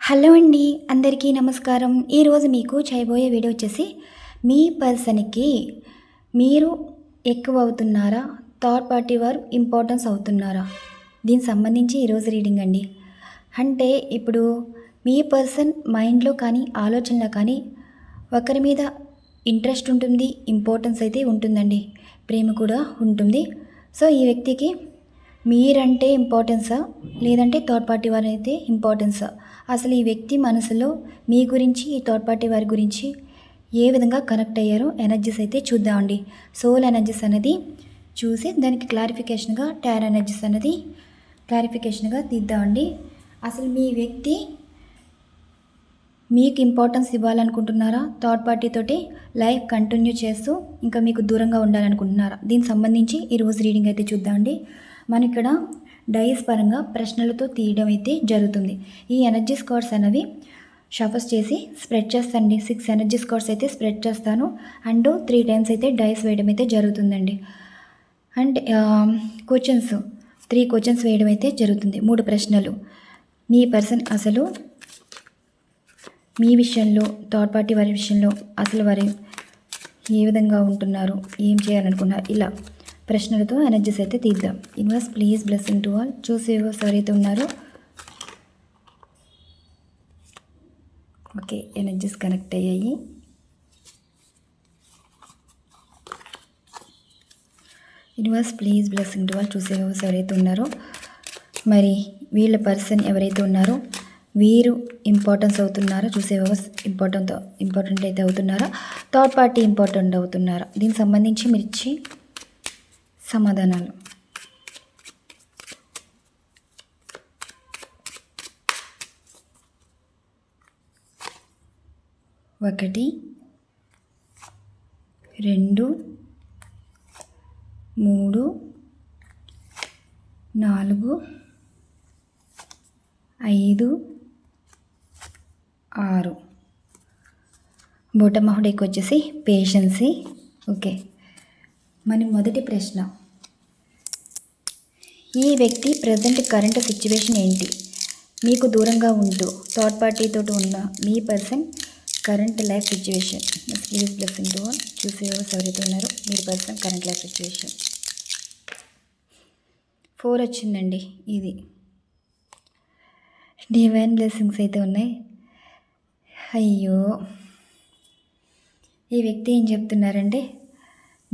Hello అండి అందరికీ నమస్కారం. ఈరోజు మీకు చేయబోయే వీడియో వచ్చేసి మీ పర్సన్కి మీరు ఎక్కువ అవుతున్నారా? థర్డ్ పార్టీ వారు ఇంపార్టెన్స్ అవుతున్నారా? దీనికి సంబంధించి ఈరోజు రీడింగ్ అండి. అంటే ఇప్పుడు మీ పర్సన్ మైండ్లో కానీ ఆలోచనలో కానీ ఒకరి మీద ఇంట్రెస్ట్ ఉంటుంది ఇంపార్టెన్స్ అయితే ఉంటుందండి. ప్రేమ కూడా ఉంటుంది. సో ఈ వ్యక్తికి మీరంటే ఇంపార్టెన్సా? లేదంటే థర్డ్ పార్టీ వారు అయితే ఇంపార్టెన్సా? అసలు ఈ వ్యక్తి మనసులో మీ గురించి ఈ థర్డ్ పార్టీ వారి గురించి ఏ విధంగా కనెక్ట్ అయ్యారో ఎనర్జీస్ అయితే చూద్దామండి. సోల్ ఎనర్జీస్ అనేది చూసి దానికి క్లారిఫికేషన్గా టైర్ ఎనర్జీస్ అనేది క్లారిఫికేషన్గా తీద్దామండి. అసలు మీ వ్యక్తి మీకు ఇంపార్టెన్స్ ఇవ్వాలనుకుంటున్నారా? థర్డ్ పార్టీ తోటి లైఫ్ కంటిన్యూ చేస్తూ ఇంకా మీకు దూరంగా ఉండాలనుకుంటున్నారా? దీనికి సంబంధించి ఈరోజు రీడింగ్ అయితే చూద్దామండి. మన ఇక్కడ డైస్ పరంగా ప్రశ్నలతో తీయడం అయితే జరుగుతుంది. ఈ ఎనర్జీ స్కోర్స్ అనేవి షఫర్స్ చేసి స్ప్రెడ్ చేస్తానండి. సిక్స్ ఎనర్జీ స్కోర్స్ అయితే స్ప్రెడ్ చేస్తాను. అండ్ త్రీ టైమ్స్ అయితే డైస్ వేయడం అయితే జరుగుతుందండి. And questions. త్రీ క్వశ్చన్స్ వేయడం అయితే జరుగుతుంది. మూడు ప్రశ్నలు. మీ పర్సన్ అసలు మీ విషయంలో థర్డ్ పార్టీ వారి విషయంలో అసలు వారి ఏ విధంగా ఉంటున్నారు? ఏం చేయాలనుకున్నారు? ఇలా. ప్రశ్నలతో ఎనర్జీస్ అయితే తీద్దాం. Universe please blessing to all. చూసి ఎవరైతే ఉన్నారో. ఓకే ఎనర్జీస్ కనెక్ట్ అయ్యాయి. యూనివర్స్ ప్లీజ్ బ్లెస్సింగ్ టు వాళ్ళు చూసే ఎవరైతే ఉన్నారో. మరి వీళ్ళ పర్సన్ ఎవరైతే ఉన్నారో వీరు ఇంపార్టెన్స్ అవుతున్నారో? చూసే ఇంపార్టెంట్ ఇంపార్టెంట్ అయితే అవుతున్నారా? థర్డ్ పార్టీ ఇంపార్టెంట్ అవుతున్నారా? దీనికి సంబంధించి మీరు ఇచ్చి సమాధానాలు. ఒకటి రెండు మూడు నాలుగు ఐదు ఆరు. బోటమహుడికి వచ్చేసి పేషెన్సీ ఓకే మన మొదటి ప్రశ్న. ఈ వ్యక్తి ప్రజెంట్ కరెంట్ సిచ్యువేషన్ ఏంటి? మీకు దూరంగా ఉంటూ థర్డ్ పార్టీతో ఉన్న మీ person current life situation please blessing to చూసేవారు ఎవరైతే ఉన్నారో మీ person current life situation four వచ్చిందండి ఇది. డివైన్ బ్లెస్సింగ్స్ అయితే ఉన్నాయి. అయ్యో. ఈ వ్యక్తి ఏం చెప్తున్నారంటే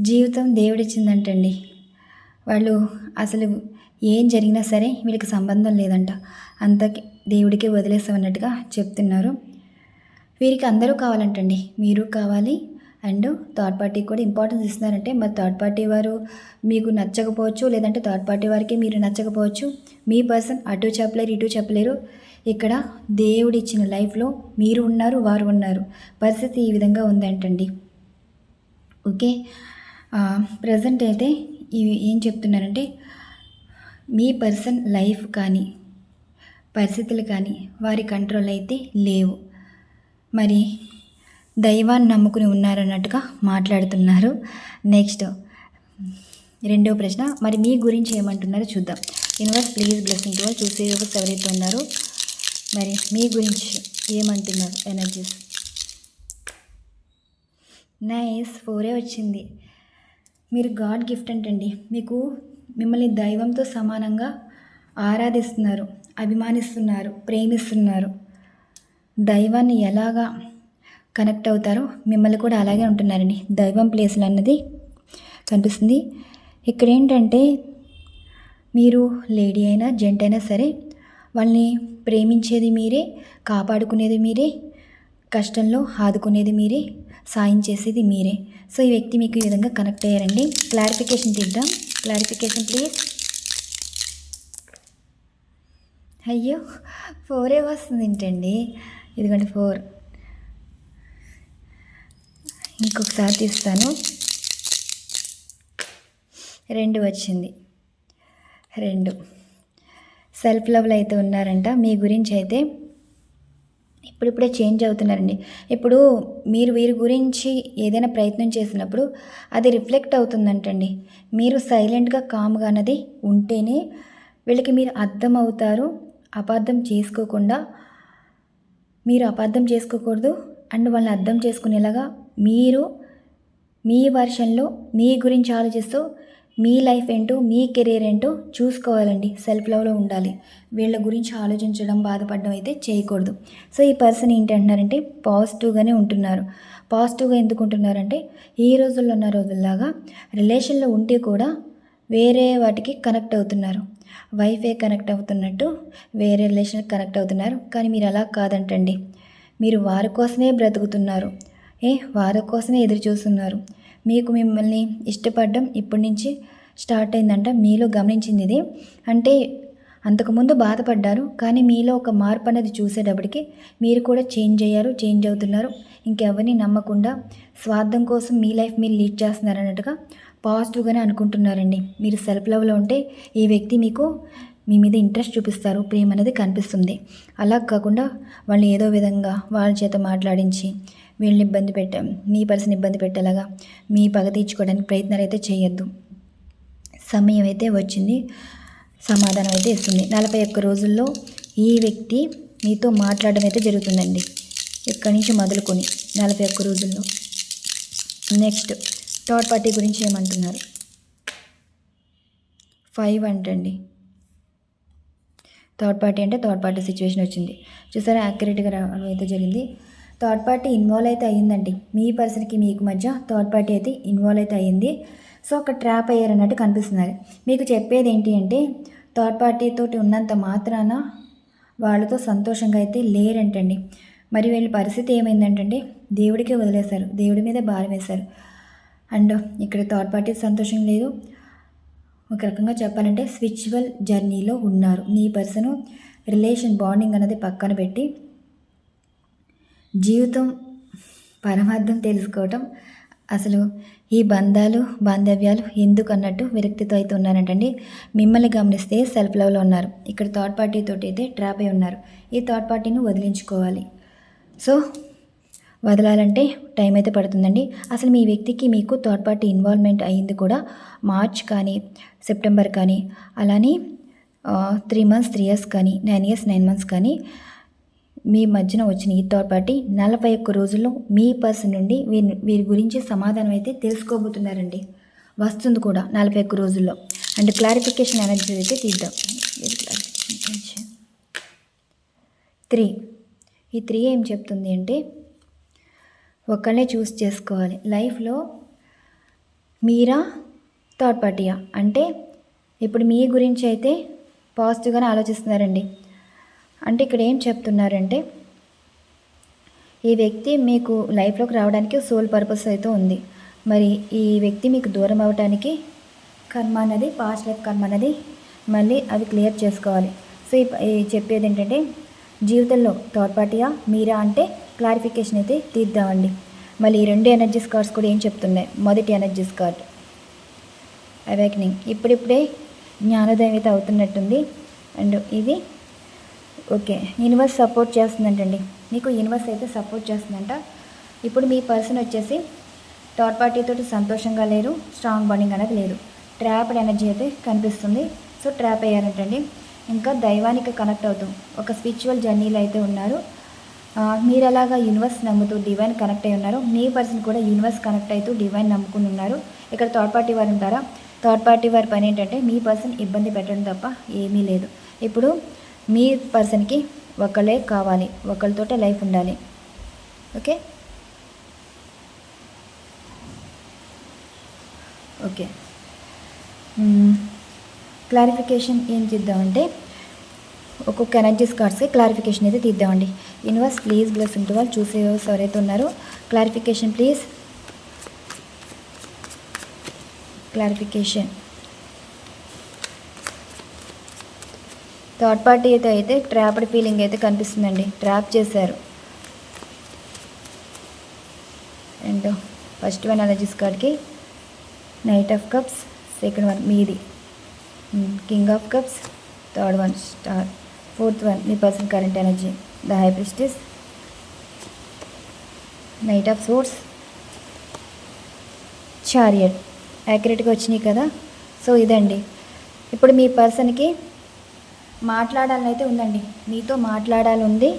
జీవితం దేవుడిచ్చిందంటండి. వాళ్ళు అసలు ఏం జరిగినా సరే వీళ్ళకి సంబంధం లేదంట. అంతకి దేవుడికే వదిలేస్తామన్నట్టుగా చెప్తున్నారు. వీరికి అందరూ కావాలంటండి. మీరు కావాలి. అండ్ థర్డ్ పార్టీకి కూడా ఇంపార్టెన్స్ ఇస్తున్నారంటే మరి థర్డ్ పార్టీ వారు మీకు నచ్చకపోవచ్చు లేదంటే థర్డ్ పార్టీ వారికి మీరు నచ్చకపోవచ్చు. మీ పర్సన్ అటు చెప్పలేరు ఇటు చెప్పలేరు. ఇక్కడ దేవుడు ఇచ్చిన లైఫ్లో మీరు ఉన్నారు వారు ఉన్నారు. పరిస్థితి ఈ విధంగా ఉందంటండి. ఓకే? ప్రజెంట్ అయితే ఇవి ఏం చెప్తున్నారంటే మీ పర్సన్ లైఫ్ కానీ పరిస్థితులు కానీ వారి కంట్రోల్ అయితే లేవు. మరి దైవాన్ని నమ్ముకుని ఉన్నారన్నట్టుగా మాట్లాడుతున్నారు. నెక్స్ట్ రెండవ ప్రశ్న మరి మీ గురించి ఏమంటున్నారో చూద్దాం. యూనివర్స్ ప్లీజ్ బ్లెస్సింగ్ టు చూసే ఎవరైతే ఉన్నారో. మరి మీ గురించి ఏమంటున్నారు? ఎనర్జీస్. నైస్ ఫోరే వచ్చింది. మీరు గాడ్ గిఫ్ట్ అంటండి. మీకు మిమ్మల్ని దైవంతో సమానంగా ఆరాధిస్తున్నారు అభిమానిస్తున్నారు ప్రేమిస్తున్నారు. దైవాన్ని ఎలాగా కనెక్ట్ అవుతారో మిమ్మల్ని కూడా అలాగే ఉంటున్నారండి. దైవం ప్లేసులు అన్నది కనిపిస్తుంది. ఇక్కడ ఏంటంటే మీరు లేడీ అయినా జెంట్ అయినా సరే వాళ్ళని ప్రేమించేది మీరే కాపాడుకునేది మీరే కష్టంలో ఆదుకునేది మీరే సాయం చేసేది మీరే. సో ఈ వ్యక్తి మీకు ఈ విధంగా కనెక్ట్ అయ్యారండి. క్లారిఫికేషన్ తీద్దాం. క్లారిఫికేషన్ ప్లీజ్ అయ్యో ఫోరే వస్తుంది ఏంటండి? ఇదిగోండి ఫోర్ ఇంకొకసారి తీస్తాను. రెండు వచ్చింది. రెండు. సెల్ఫ్ లవ్లో అయితే ఉన్నారంట. మీ గురించి అయితే ఇప్పుడిప్పుడే చేంజ్ అవుతున్నారండి. ఇప్పుడు మీరు వీరి గురించి ఏదైనా ప్రయత్నం చేసినప్పుడు అది రిఫ్లెక్ట్ అవుతుందంటండి. మీరు సైలెంట్గా కామ్గా అన్నది ఉంటేనే వీళ్ళకి మీరు అర్థం అవుతారు అపార్థం చేసుకోకుండా మీరు అపార్థం చేసుకోకూడదు. అండ్ వాళ్ళని అర్థం చేసుకునేలాగా మీరు మీ వర్షన్లో మీ గురించి ఆలోచిస్తూ మీ లైఫ్ ఏంటో మీ కెరీర్ ఏంటో చూసుకోవాలండి. సెల్ఫ్ లవ్లో ఉండాలి. వీళ్ళ గురించి ఆలోచించడం బాధపడడం అయితే చేయకూడదు. సో ఈ పర్సన్ ఏంటి అంటున్నారంటే పాజిటివ్గానే ఉంటున్నారు. పాజిటివ్గా ఎందుకు ఉంటున్నారంటే ఈ రోజుల్లో ఉన్న రోజుల్లాగా రిలేషన్లో ఉంటే కూడా వేరే వాటికి కనెక్ట్ అవుతున్నారు. వైఫే కనెక్ట్ అవుతున్నట్టు వేరే రిలేషన్కి కనెక్ట్ అవుతున్నారు. కానీ మీరు అలా కాదంటండి. మీరు వారి కోసమే బ్రతుకుతున్నారు. ఏ? వారి కోసమే ఎదురు చూస్తున్నారు. మీకు మిమ్మల్ని ఇష్టపడడం ఇప్పటి నుంచి స్టార్ట్ అయిందంట. మీలో గమనించింది ఇది అంటే అంతకుముందు బాధపడ్డారు కానీ మీలో ఒక మార్పు అనేది చూసేటప్పటికి మీరు కూడా చేంజ్ అయ్యారు చేంజ్ అవుతున్నారు. ఇంకెవరిని నమ్మకుండా స్వార్థం కోసం మీ లైఫ్ మీరు లీడ్ చేస్తున్నారు అన్నట్టుగా పాజిటివ్గానే అనుకుంటున్నారండి. మీరు సెల్ఫ్ లవ్లో ఉంటే ఈ వ్యక్తి మీకు మీ మీద ఇంట్రెస్ట్ చూపిస్తారు ప్రేమ అనేది కనిపిస్తుంది. అలా కాకుండా వాళ్ళు ఏదో విధంగా వాళ్ళ చేత మాట్లాడించి వీళ్ళని ఇబ్బంది పెట్ట. మీ పర్సన్ ఇబ్బంది పెట్టేలాగా మీ పగ తీర్చుకోవడానికి ప్రయత్నాలు అయితే చేయొద్దు. సమయం అయితే వచ్చింది. సమాధానం అయితే ఇస్తుంది. నలభై ఒక్క రోజుల్లో ఈ వ్యక్తి మీతో మాట్లాడడం అయితే జరుగుతుందండి. ఇక్కడి నుంచి మొదలుకొని నలభై ఒక్క రోజుల్లో. నెక్స్ట్ థర్డ్ పార్టీ గురించి ఏమంటున్నారు? ఫైవ్ అంటండి. థర్డ్ పార్టీ అంటే థర్డ్ పార్టీ సిచ్యువేషన్ వచ్చింది. చూసారా యాక్యురేట్గా రావడం అయితే జరిగింది. థర్డ్ పార్టీ ఇన్వాల్వ్ అయితే అయ్యిందండి. మీ పర్సన్కి మీకు మధ్య థర్డ్ పార్టీ అయితే ఇన్వాల్వ్ అయితే అయ్యింది. సో ఒక ట్రాప్ అయ్యారన్నట్టు కనిపిస్తున్నారు. మీకు చెప్పేది ఏంటి అంటే థర్డ్ పార్టీతో ఉన్నంత మాత్రాన వాళ్ళతో సంతోషంగా అయితే లేరంటండి. మరి వీళ్ళ పరిస్థితి ఏమైందంటే దేవుడికే వదిలేశారు. దేవుడి మీద భారం వేశారు. అండ్ ఇక్కడ థర్డ్ పార్టీ సంతోషం లేదు. ఒక రకంగా చెప్పాలంటే స్పిరిచువల్ జర్నీలో ఉన్నారు. నీ పర్సన్ రిలేషన్ బాండింగ్ అనేది పక్కన పెట్టి జీవితం పరమార్థం తెలుసుకోవటం అసలు ఈ బంధాలు బాంధవ్యాలు ఎందుకు అన్నట్టు విరక్తితో అయితే ఉన్నారంటండి. మిమ్మల్ని గమనిస్తే సెల్ఫ్ లవ్లో ఉన్నారు. ఇక్కడ థర్డ్ పార్టీ తోటి అయితే ట్రాప్ అయి ఉన్నారు. ఈ థర్డ్ పార్టీని వదిలించుకోవాలి. సో వదలాలంటే టైం అయితే పడుతుందండి. అసలు మీ వ్యక్తికి మీకు థర్డ్ పార్టీ ఇన్వాల్వ్మెంట్ అయ్యింది కూడా మార్చ్ కానీ సెప్టెంబర్ కానీ అలానే త్రీ మంత్స్ త్రీ ఇయర్స్ కానీ నైన్ ఇయర్స్ నైన్ మంత్స్ కానీ మీ మధ్యన వచ్చిన ఈ థర్డ్ పార్టీ నలభై ఒక్క రోజుల్లో మీ పర్సన్ నుండి వీరి వీరి గురించి సమాధానం అయితే తెలుసుకోబోతున్నారండి. వస్తుంది కూడా నలభై ఒక్క రోజుల్లో. అండ్ క్లారిఫికేషన్ ఎనర్జీ అయితే తీద్దాం. త్రీ. ఈ త్రీ ఏం చెప్తుంది అంటే ఒకళ్ళే చూస్ చేసుకోవాలి. లైఫ్లో మీరా థర్డ్ పార్టీయా అంటే ఇప్పుడు మీ గురించి అయితే పాజిటివ్గానే ఆలోచిస్తున్నారండి. అంటే ఇక్కడ ఏం చెప్తున్నారంటే ఈ వ్యక్తి మీకు లైఫ్లోకి రావడానికి సోల్ పర్పస్ అయితే ఉంది. మరి ఈ వ్యక్తి మీకు దూరం అవ్వడానికి కర్మ అన్నది పాస్ట్ లైఫ్ కర్మ అన్నది మళ్ళీ అవి క్లియర్ చేసుకోవాలి. సో ఈ చెప్పేది ఏంటంటే జీవితంలో థర్డ్ పార్టీయా మీరా అంటే క్లారిఫికేషన్ అయితే తీద్దామండి. మళ్ళీ ఈ రెండు ఎనర్జీస్ కార్డ్స్ కూడా ఏం చెప్తున్నాయి? మొదటి ఎనర్జీస్ కార్డ్ అవేకనింగ్. ఇప్పుడిప్పుడే జ్ఞానోదయం అయితే అవుతున్నట్టుంది. అండ్ ఇది ఓకే యూనివర్స్ సపోర్ట్ చేస్తుందంటండి. మీకు యూనివర్స్ అయితే సపోర్ట్ చేస్తుందంట. ఇప్పుడు మీ పర్సన్ వచ్చేసి థర్డ్ పార్టీతో సంతోషంగా లేరు స్ట్రాంగ్ బాండింగ్ అనేది లేదు. ట్రాప్డ్ ఎనర్జీ అయితే కనిపిస్తుంది. సో ట్రాప్ అయ్యారంటండి. ఇంకా దైవానికి కనెక్ట్ అవుతూ. ఒక స్పిరిచువల్ జర్నీలో అయితే ఉన్నారు. మీరు ఎలాగా యూనివర్స్ నమ్ముతూ డివైన్ కనెక్ట్ అయి ఉన్నారు మీ పర్సన్ కూడా యూనివర్స్ కనెక్ట్ అవుతూ డివైన్ నమ్ముకుని ఉన్నారు. ఇక్కడ థర్డ్ పార్టీ వారు ఉంటారా? థర్డ్ పార్టీ వారి పని ఏంటంటే మీ పర్సన్ ఇబ్బంది పెట్టడం తప్ప ఏమీ లేదు. ఇప్పుడు మీ పర్సన్కి ఒకళ్ళే కావాలి ఒకళ్ళతోటే లైఫ్ ఉండాలి. ఓకే? ఓకే. క్లారిఫికేషన్ ఏం చేద్దామంటే ఒక్కొక్క ఎనర్జీస్ కార్డ్స్కి క్లారిఫికేషన్ అయితే తీద్దామండి. యూనివర్స్ ప్లీజ్ బ్లెస్ ఇంటూ వాళ్ళు చూసే ఎవరైతే ఉన్నారో clarification please. Clarification. Third party అయితే అయితే ట్రాప్డ్ ఫీలింగ్ అయితే కనిపిస్తుందండి. ట్రాప్ చేశారు. అండ్ ఫస్ట్ వన్ ఎనర్జీస్ కార్డ్కి knight of cups second one మీది. King of cups third one star fourth one me person current energy the high priestess knight of swords chariot. యాక్యురేట్గా వచ్చినాయి కదా. So ఇదండి. ఇప్పుడు మీ పర్సన్కి మాట్లాడాలని అయితే ఉందండి. మీతో మాట్లాడాలి ఉంది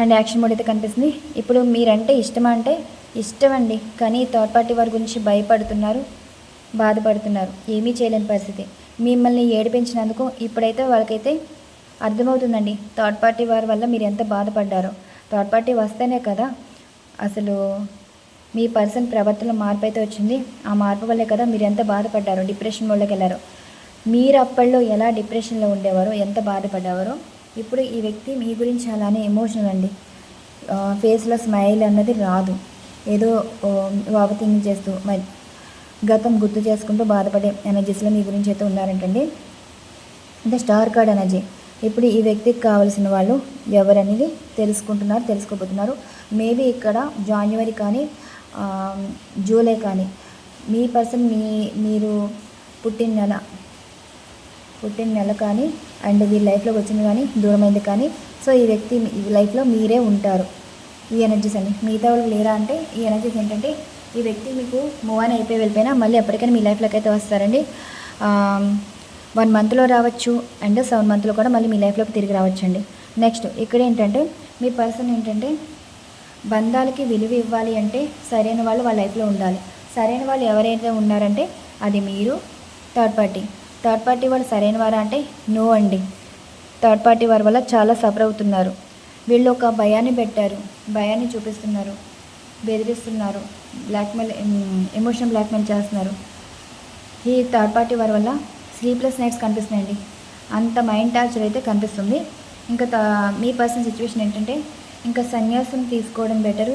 అండ్ యాక్షన్ మోడ్ అయితే కనిపిస్తుంది. ఇప్పుడు మీరంటే ఇష్టమా అంటే ఇష్టం అండి కానీ థర్డ్ పార్టీ వారి గురించి భయపడుతున్నారు బాధపడుతున్నారు. ఏమీ చేయలేని పరిస్థితి. మిమ్మల్ని ఏడిపించినందుకు ఇప్పుడైతే వాళ్ళకైతే అర్థమవుతుందండి. థర్డ్ పార్టీ వారి వల్ల మీరు ఎంత బాధపడ్డారో. థర్డ్ పార్టీ వస్తేనే కదా అసలు మీ పర్సన్ ప్రవర్తనలో మార్పు అయితే వచ్చింది. ఆ మార్పు వల్లే కదా మీరు ఎంత బాధపడ్డారో డిప్రెషన్ మోడ్లోకి వెళ్ళారో. మీరు అప్పట్లో ఎలా డిప్రెషన్లో ఉండేవారో ఎంత బాధపడేవారో ఇప్పుడు ఈ వ్యక్తి మీ గురించి అలానే ఎమోషనల్ అండి. ఫేస్లో స్మైల్ అన్నది రాదు. ఏదో వాపతింగ్ చేస్తూ మరి గతం గుర్తు చేసుకుంటూ బాధపడే ఎనర్జీస్లో మీ గురించి అయితే ఉన్నారంటండి. అంటే స్టార్ కార్డ్ ఎనర్జీ. ఇప్పుడు ఈ వ్యక్తికి కావాల్సిన వాళ్ళు ఎవరనేది తెలుసుకుంటున్నారు తెలుసుకోబోతున్నారు. మేబీ ఇక్కడ జాన్యువరి కానీ జూలై కానీ మీ పర్సన్ మీ మీరు పుట్టిన నెల పుట్టిన నెల కానీ అండ్ వీళ్ళ లైఫ్లోకి వచ్చింది కానీ దూరమైంది కానీ సో ఈ వ్యక్తి ఈ లైఫ్లో మీరే ఉంటారు. ఈ ఎనర్జీస్ అండి మిగతా వాళ్ళు లేరా అంటే ఈ ఎనర్జీస్ ఏంటంటే ఈ వ్యక్తి మీకు మూవ్ అని అయిపోయి వెళ్ళిపోయినా మళ్ళీ ఎప్పటికైనా మీ లైఫ్లోకి అయితే వస్తారండి. వన్ మంత్లో రావచ్చు అండ్ సెవెన్ మంత్లో కూడా మళ్ళీ మీ లైఫ్లోకి తిరిగి రావచ్చండి. నెక్స్ట్ ఇక్కడ ఏంటంటే మీ పర్సన్ ఏంటంటే బంధాలకి విలువ ఇవ్వాలి అంటే సరైన వాళ్ళు వాళ్ళ లైఫ్లో ఉండాలి. సరైన వాళ్ళు ఎవరైతే ఉన్నారంటే అది మీరు థర్డ్ పార్టీ థర్డ్ పార్టీ వాళ్ళు సరైన వారా అంటే నో అండి. థర్డ్ పార్టీ వారి వల్ల చాలా సఫర్ అవుతున్నారు. వీళ్ళు ఒక భయాన్ని పెట్టారు. భయాన్ని చూపిస్తున్నారు. బెదిరిస్తున్నారు. బ్లాక్మెయిల్ ఎమోషన్ బ్లాక్మెయిల్ చేస్తున్నారు. ఈ థర్డ్ పార్టీ వారి వల్ల స్లీప్లెస్ నైట్స్ కనిపిస్తున్నాయండి. అంత మైండ్ టార్చర్ అయితే కనిపిస్తుంది. ఇంకా మీ పర్సన్ సిచ్యువేషన్ ఏంటంటే ఇంకా సన్యాసం తీసుకోవడం బెటరు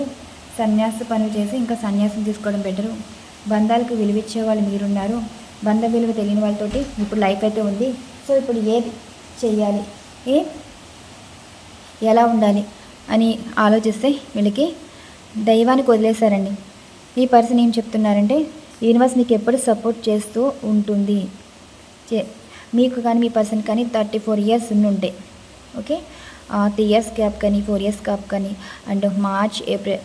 సన్యాస పనులు చేసి ఇంకా సన్యాసం తీసుకోవడం బెటరు బంధాలకు విలువిచ్చే వాళ్ళు మీరున్నారు. బంధ విలువ తెలియని వాళ్ళతోటి ఇప్పుడు లైఫ్ అయితే ఉంది. సో ఇప్పుడు ఏది చెయ్యాలి? ఏ? ఎలా ఉండాలి? అని ఆలోచిస్తే వీళ్ళకి దైవానికి వదిలేశారండి. ఈ పర్సన్ ఏం చెప్తున్నారంటే యూనివర్స్ నీకు ఎప్పుడు సపోర్ట్ చేస్తూ ఉంటుంది. చే మీకు కానీ మీ పర్సన్ కానీ థర్టీ ఫోర్ ఇయర్స్ ఉంటే ఓకే? త్రీ ఇయర్స్ గ్యాప్ కానీ ఫోర్ ఇయర్స్ గ్యాప్ కానీ and March April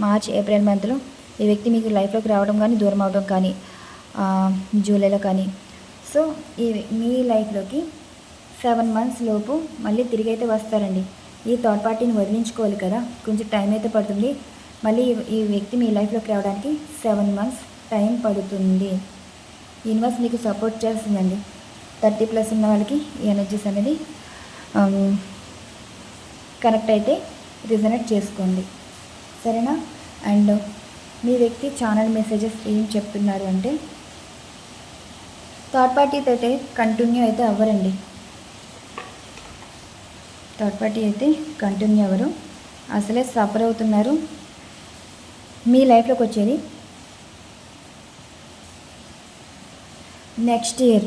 March April మంత్లో ఈ వ్యక్తి మీకు లైఫ్లోకి రావడం కానీ దూరం అవడం కానీ జూలైలో కానీ. సో ఈ మీ లైఫ్లోకి సెవెన్ మంత్స్ లోపు మళ్ళీ తిరిగి అయితే వస్తారండి. ఈ థర్డ్ పార్టీని వదిలించుకోవాలి కదా. కొంచెం టైం అయితే పడుతుంది. మళ్ళీ ఈ- వ్యక్తి మీ లైఫ్లోకి రావడానికి సెవెన్ మంత్స్ టైం పడుతుంది. యూనివర్స్ మీకు సపోర్ట్ చేస్తుందండి. థర్టీ ప్లస్ ఉన్న వాళ్ళకి ఈ ఎనర్జీస్ అనేది కనెక్ట్ అయితే రిజనెక్ట్ చేసుకోండి. సరేనా? అండ్ మీ వ్యక్తి ఛానల్ మెసేజెస్ ఏం చెప్తున్నారు అంటే థర్డ్ పార్టీతో అయితే కంటిన్యూ అయితే అవ్వరండి. థర్డ్ పార్టీ అయితే కంటిన్యూ అవ్వరు. అసలే సఫర్ అవుతున్నారు. మీ లైఫ్లోకి వచ్చేది? Next year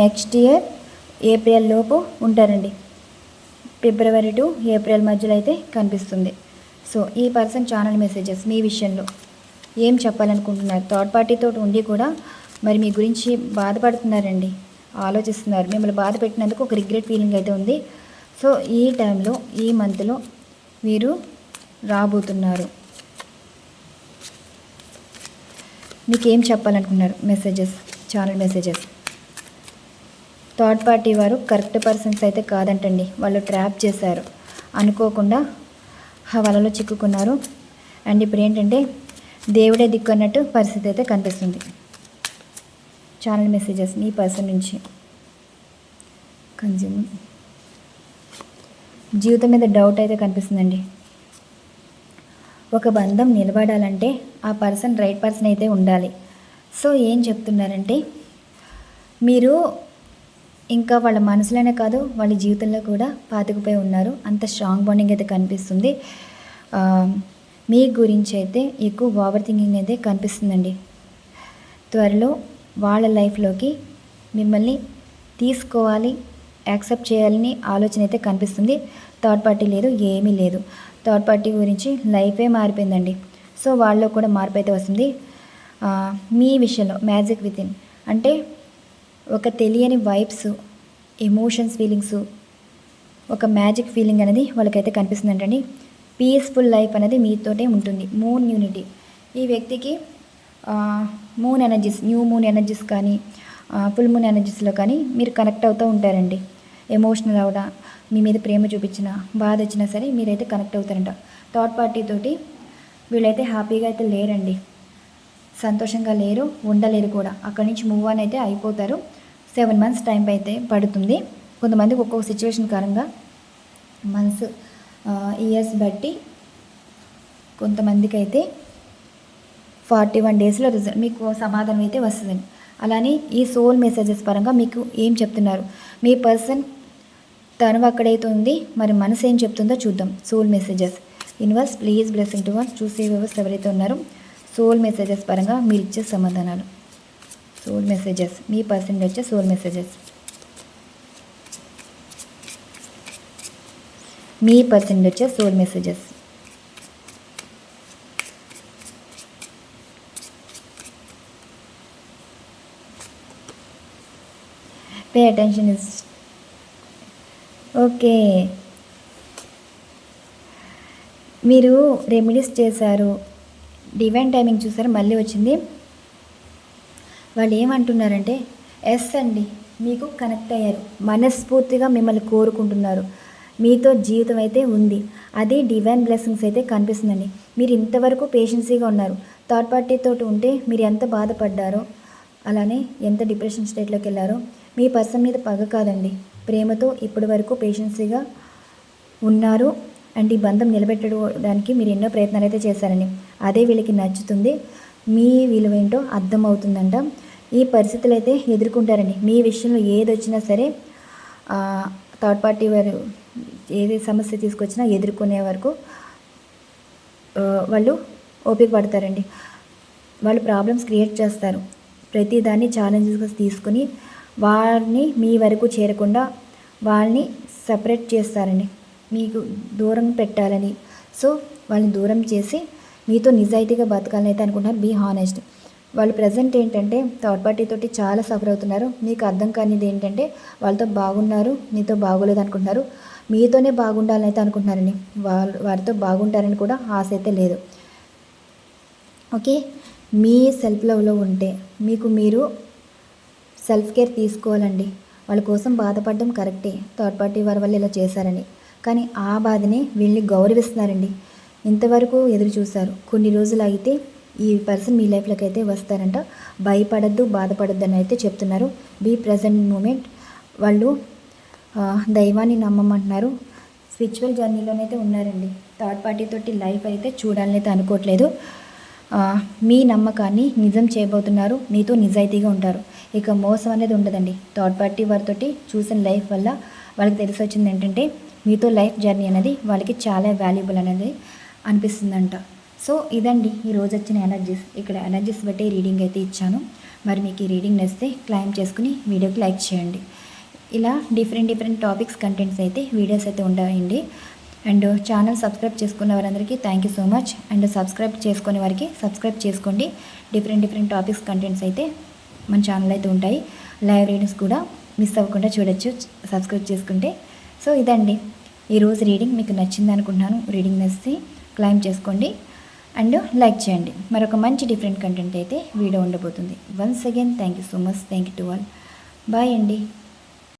next year April లోపు ఉంటారండి. ఫిబ్రవరి టు ఏప్రిల్ మధ్యలో అయితే కనిపిస్తుంది. సో ఈ పర్సన్ ఛానల్ మెసేజెస్ మీ విషయంలో ఏం చెప్పాలనుకుంటున్నారు? థర్డ్ పార్టీతో ఉండి కూడా మరి మీ గురించి బాధపడుతున్నారండి. ఆలోచిస్తున్నారు. మిమ్మల్ని బాధ పెట్టినందుకు ఒక రిగ్రెట్ ఫీలింగ్ అయితే ఉంది. సో ఈ టైంలో ఈ మంత్లో మీరు రాబోతున్నారు. మీకు ఏం చెప్పాలనుకున్నారు messages channel messages third party వారు కరెక్ట్ పర్సన్స్ అయితే కాదంటండి. వాళ్ళు ట్రాప్ చేశారు. అనుకోకుండా ఆ వలలో చిక్కుకున్నారు. అండ్ ఇప్పుడు ఏంటంటే దేవుడే దిక్కు అన్నట్టు పరిస్థితి అయితే కనిపిస్తుంది. ఛానల్ మెసేజెస్ మీ పర్సన్ నుంచి. కన్జ్యూమర్ జీవితం మీద డౌట్ అయితే కనిపిస్తుందండి. ఒక బంధం నిలబడాలంటే ఆ పర్సన్ రైట్ పర్సన్ అయితే ఉండాలి. సో ఏం చెప్తున్నారంటే మీరు ఇంకా వాళ్ళ మనసులోనే కాదు వాళ్ళ జీవితంలో కూడా పాతుకుపోయి ఉన్నారు. అంత స్ట్రాంగ్ బాండింగ్ అయితే కనిపిస్తుంది. మీ గురించి అయితే ఎక్కువ ఓవర్ థింకింగ్ అయితే కనిపిస్తుందండి. త్వరలో వాళ్ళ లైఫ్లోకి మిమ్మల్ని తీసుకోవాలి యాక్సెప్ట్ చేయాలని ఆలోచన అయితే కనిపిస్తుంది. థర్డ్ పార్టీ లేదు ఏమీ లేదు. థర్డ్ పార్టీ గురించి లైఫే మారిపోయిందండి. సో వాళ్ళలో కూడా మార్పు అయితే వస్తుంది. మీ విషయంలో మ్యాజిక్ విత్ ఇన్. అంటే ఒక తెలియని వైబ్స్ ఎమోషన్స్ ఫీలింగ్స్ ఒక మ్యాజిక్ ఫీలింగ్ అనేది వాళ్ళకైతే కనిపిస్తుందంటండి. పీస్ఫుల్ లైఫ్ అనేది మీతోటే ఉంటుంది. Moon unity. ఈ వ్యక్తికి moon energies new moon energies కానీ ఫుల్ మూన్ ఎనర్జీస్లో కానీ మీరు కనెక్ట్ అవుతూ ఉంటారండి. ఎమోషనల్ అవడా మీ మీద ప్రేమ చూపించిన బాధ వచ్చినా సరే మీరైతే కనెక్ట్ అవుతారంట. థర్డ్ పార్టీ తోటి వీళ్ళైతే హ్యాపీగా అయితే లేరండి. సంతోషంగా లేరు ఉండలేరు కూడా. అక్కడి నుంచి మూవ్ ఆన్ అయితే అయిపోతారు. సెవెన్ మంత్స్ టైం అయితే పడుతుంది. కొంతమందికి ఒక్కొక్క సిచ్యువేషన్ కారణంగా మంత్స్ ఇయర్స్ బట్టి కొంతమందికి అయితే ఫార్టీ వన్ డేస్లో రిజల్ట్ మీకు సమాధానం అయితే వస్తుందండి అలానే ఈ సోల్ మెసేజెస్ పరంగా మీకు ఏం చెప్తున్నారు? మీ పర్సన్ తను అక్కడైతే ఉంది మరి మనసు ఏం చెప్తుందో చూద్దాం. Soul messages. Universe please blessing to one చూసే వ్యవస్థ ఎవరైతే ఉన్నారో సోల్ మెసేజెస్ పరంగా మీరు ఇచ్చే సమాధానాలు. Soul messages. మీ పర్సన్ వచ్చే సోల్ మెసేజెస్. మీ పర్సన్ వచ్చే soul messages. Pay attention is okay మీరు రెమెడీస్ చేశారు. డివైన్ టైమింగ్ చూసారు మళ్ళీ వచ్చింది. వాళ్ళు ఏమంటున్నారంటే ఎస్ అండి మీకు కనెక్ట్ అయ్యారు. మనస్ఫూర్తిగా మిమ్మల్ని కోరుకుంటున్నారు. మీతో జీవితం అయితే ఉంది. అది డివైన్ బ్లెస్సింగ్స్ అయితే కనిపిస్తుందండి. మీరు ఇంతవరకు పేషెన్సీగా ఉన్నారు. థర్డ్ పార్టీతో ఉంటే మీరు ఎంత బాధపడ్డారో అలానే ఎంత డిప్రెషన్ స్టేట్లోకి వెళ్ళారో మీ పర్సన్ మీద పగ కాదండి. ప్రేమతో ఇప్పటి వరకు పేషెన్సీగా ఉన్నారు అండ్ ఈ బంధం నిలబెట్టడానికి మీరు ఎన్నో ప్రయత్నాలు అయితే చేశారండి అదే వీళ్ళకి నచ్చుతుంది మీ విలువేంటో అర్థమవుతుందంట. ఈ పరిస్థితులు అయితే ఎదుర్కొంటారండి మీ విషయంలో ఏది వచ్చినా సరే థర్డ్ పార్టీ వారు ఏది సమస్య తీసుకొచ్చినా ఎదుర్కొనే వరకు వాళ్ళు ఓపిక పడతారండి వాళ్ళు ప్రాబ్లమ్స్ క్రియేట్ చేస్తారు. ప్రతిదాన్ని ఛాలెంజెస్గా తీసుకుని వారిని మీ వరకు చేరకుండా వాళ్ళని సపరేట్ చేస్తారని మీకు దూరం పెట్టాలని. సో వాళ్ళని దూరం చేసి మీతో నిజాయితీగా బతకాలని అయితే అనుకుంటున్నారు. బీ హానెస్ట్ వాళ్ళు ప్రజెంట్ ఏంటంటే థర్డ్ పార్టీ తోటి చాలా సఫర్ అవుతున్నారు. మీకు అర్థం కానిది ఏంటంటే వాళ్ళతో బాగున్నారు మీతో బాగోలేదు అనుకుంటున్నారు. మీతోనే బాగుండాలని అయితే అనుకుంటున్నారని వాళ్ళు వారితో బాగుంటారని కూడా ఆశ అయితే లేదు. ఓకే మీ సెల్ఫ్ లవ్లో ఉంటే మీకు మీరు సెల్ఫ్ కేర్ తీసుకోవాలండి. వాళ్ళ కోసం బాధపడడం కరెక్టే థర్డ్ పార్టీ వారి వల్ల ఇలా చేశారని. కానీ ఆ బాధని వీళ్ళని గౌరవిస్తున్నారండి. ఇంతవరకు ఎదురు చూశారు. కొన్ని రోజులు అయితే ఈ పర్సన్ మీ లైఫ్లోకి అయితే వస్తారంట. భయపడద్దు బాధపడద్దు అని అయితే చెప్తున్నారు. బీ ప్రజెంట్ మూమెంట్ వాళ్ళు దైవాన్ని నమ్మమంటున్నారు. స్పిరిచువల్ జర్నీలోనైతే ఉన్నారండి. థర్డ్ పార్టీ తోటి లైఫ్ అయితే చూడాలని అయితే అనుకోవట్లేదు. మీ నమ్మకాన్ని నిజం చేయబోతున్నారు మీతో నిజాయితీగా ఉంటారు. ఇక మోసం అనేది ఉండదండి. థర్డ్ పార్టీ వారితోటి చూసిన లైఫ్ వల్ల వాళ్ళకి తెలిసి వచ్చింది ఏంటంటే మీతో లైఫ్ జర్నీ అనేది వాళ్ళకి చాలా వాల్యుబుల్ అనేది అనిపిస్తుందంట. సో ఇదండి ఈ రోజు వచ్చిన ఎనర్జీస్. ఇక్కడ ఎనర్జీస్ బట్టి రీడింగ్ అయితే ఇచ్చాను. మరి మీకు ఈ రీడింగ్ నచ్చితే క్లైమ్ చేసుకుని వీడియోకి లైక్ చేయండి. ఇలా డిఫరెంట్ డిఫరెంట్ టాపిక్స్ కంటెంట్స్ అయితే వీడియోస్ అయితే ఉంటాయండి. అండ్ ఛానల్ సబ్స్క్రైబ్ చేసుకున్న వారందరికీ thank you so much and subscribe చేసుకునే వారికి సబ్స్క్రైబ్ చేసుకోండి. డిఫరెంట్ డిఫరెంట్ టాపిక్స్ కంటెంట్స్ అయితే మన ఛానల్ అయితే ఉంటాయి. లైవ్ రీడింగ్స్ కూడా మిస్ అవ్వకుండా చూడొచ్చు సబ్స్క్రైబ్ చేసుకుంటే. సో ఇదండి. ఈరోజు రీడింగ్ మీకు నచ్చింది అనుకుంటున్నాను. రీడింగ్ నచ్చితే క్లైమ్ చేసుకోండి. అండ్ లైక్ చేయండి. మరొక మంచి డిఫరెంట్ కంటెంట్ అయితే వీడియో ఉండబోతుంది. Once again thank you so much thank you to all bye అండి.